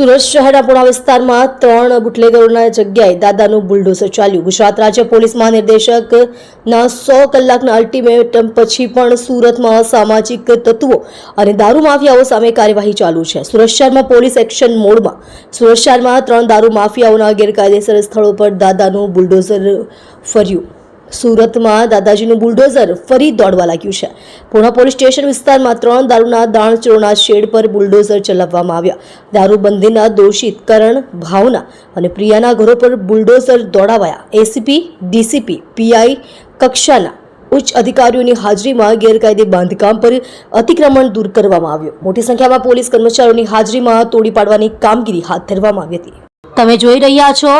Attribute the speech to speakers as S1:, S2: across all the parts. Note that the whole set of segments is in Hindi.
S1: સુરત શહેરના પુણા વિસ્તારમાં ત્રણ બુટલેગરોના જગ્યાએ દાદાનું બુલડોઝર ચાલ્યું. ગુજરાત રાજ્ય પોલીસ મહાનિર્દેશકના સો કલાકના અલ્ટિમેટમ પછી પણ સુરતમાં સામાજિક તત્વો અને દારૂ માફિયાઓ સામે કાર્યવાહી ચાલુ છે. સુરત શહેરમાં પોલીસ એક્શન મોડમાં સુરત શહેરમાં ત્રણ દારૂ માફિયાઓના ગેરકાયદેસર સ્થળો પર દાદાનું બુલડોઝર ફર્યું. સુરતમાં દાદાજીનું બુલડોઝર ફરી દોડવા લાગ્યું છે. પૂણા પોલીસ સ્ટેશન વિસ્તારમાં ત્રણ દારૂના દાણચોરના શેડ પર બુલડોઝર ચલાવવામાં આવ્યા. દારૂબંધીના દોષિત કરણ ભાવના અને પ્રિયાના ઘરો પર બુલડોઝર દોડાવાયા. એસીપી ડીસીપી પીઆઈ કક્ષાના ઉચ્ચ અધિકારીઓની હાજરીમાં ગેરકાયદે બાંધકામ પર અતિક્રમણ દૂર કરવામાં આવ્યું. મોટી સંખ્યામાં પોલીસ કર્મચારીઓની હાજરીમાં તોડી પાડવાની કામગીરી હાથ ધરવામાં આવી હતી. તમે જોઈ રહ્યા છો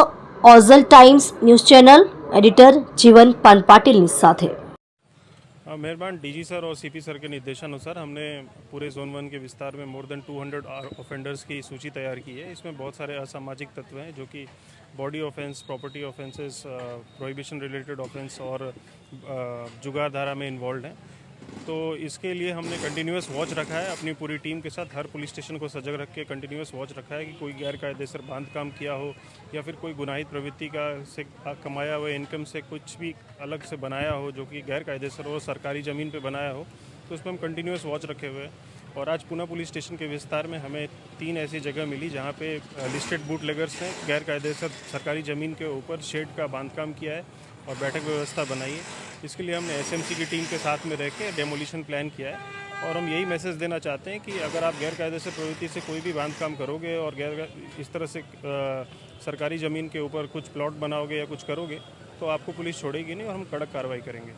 S1: ઓઝલ Times News channel. Editor Jeevan Pan Patil સાથે
S2: हाँ, मेहरबान डीजी सर और सीपी सर के निर्देशानुसार हमने पूरे जोन वन के विस्तार में मोर देन 200 ऑफेंडर्स की सूची तैयार की है। इसमें बहुत सारे असामाजिक तत्व हैं जो कि body offence property offences prohibition related offence और जुगाड़ जुगार धारा में इन्वॉल्व हैं। तो इसके लिए हमने कंटिन्यूस वॉच रखा है। अपनी पूरी टीम के साथ हर पुलिस स्टेशन को सजग रख के कंटिन्यूस वॉच रखा है कि कोई गैर कायदेसर बाँध काम किया हो या फिर कोई गुनाहित प्रवृत्ति का से कमाया हुआ इनकम से कुछ भी अलग से बनाया हो जो कि गैर कायदे कायदेसर हो सरकारी ज़मीन पर बनाया हो तो उस पर हम कंटिन्यूस वॉच रखे हुए हैं। और आज पूना पुलिस स्टेशन के विस्तार में हमें तीन ऐसी जगह मिली जहाँ पे लिस्टेड बूट लेगर्स ने गैर कायदेसर सरकारी ज़मीन के ऊपर शेड का बांधकाम किया है और बैठक व्यवस्था बनाई है। इसके लिए हमने एसएमसी की टीम के साथ में रह के डेमोलिशन प्लान किया है। और हम यही मैसेज देना चाहते हैं कि अगर आप गैर कायदे से प्रवृत्ति से कोई भी बाँध काम करोगे और गैर इस तरह से आ, सरकारी ज़मीन के ऊपर कुछ प्लॉट बनाओगे या कुछ करोगे तो आपको पुलिस छोड़ेगी नहीं और हम कड़क कार्रवाई करेंगे।